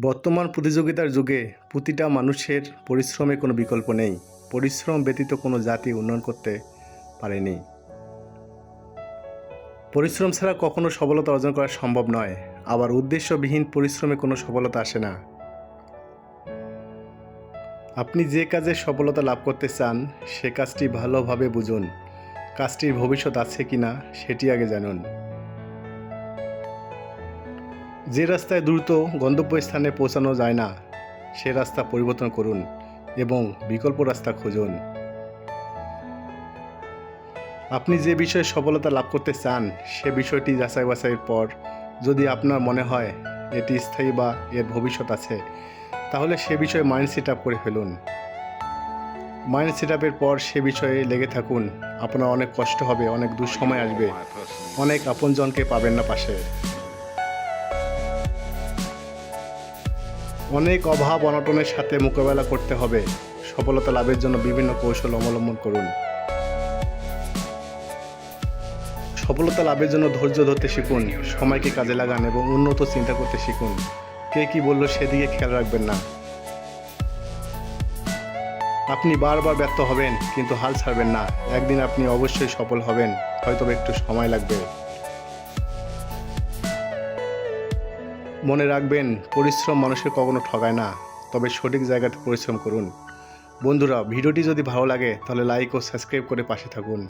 বর্তমান প্রতিযোগিতার যুগে প্রতিটা মানুষের পরিশ্রমে কোনো বিকল্প নেই। পরিশ্রম ব্যতীত কোনো জাতি উন্নয়ন করতে পারেনি। পরিশ্রম ছাড়া কখনো সফলতা অর্জন করা সম্ভব নয়। আবার উদ্দেশ্যবিহীন পরিশ্রমে কোনো সফলতা আসে না। আপনি যে কাজে সফলতা লাভ করতে চান, সে কাজটি ভালোভাবে বুঝুন। কাজটির ভবিষ্যৎ আছে কি না সেটি আগে জানুন। যে রাস্তায় দ্রুত গন্তব্যস্থানে পৌঁছানো যায় না, সে রাস্তা পরিবর্তন করুন এবং বিকল্প রাস্তা খুঁজুন। আপনি যে বিষয়ে সফলতা লাভ করতে চান, সে বিষয়টি যাচাই বাছাইয়ের পর যদি আপনার মনে হয় এটি স্থায়ী বা এর ভবিষ্যৎ আছে, তাহলে সে বিষয়ে মাইন্ড সেট আপ করে ফেলুন। মাইন্ড সেট আপের পর সে বিষয়ে লেগে থাকুন। আপনার অনেক কষ্ট হবে, অনেক দুঃসময় আসবে। অনেক আপনজনকে পাবেন না পাশে। অনেক অভাব অনটনের সাথে মোকাবেলা করতে হবে। সফলতা লাভের জন্য বিভিন্ন কৌশল অবলম্বন করুন। সফলতা লাভের জন্য ধৈর্য ধরতে শিখুন, সময়কে কাজে লাগান এবং উন্নত চিন্তা করতে শিখুন। কে কি বলল সেদিকে খেয়াল রাখবেন না। আপনি বারবার ব্যর্থ হবেন, কিন্তু হাল ছাড়বেন না। একদিন আপনি অবশ্যই সফল হবেন হয়তো একটু সময় লাগবে। মনে রাখবেন, পরিশ্রম মানুষের কখনো ঠগায় না, তবে সঠিক জায়গাতে পরিশ্রম করুন। বন্ধুরা, ভিডিওটি যদি ভালো লাগে, তাহলে লাইক ও সাবস্ক্রাইব করে পাশে থাকুন।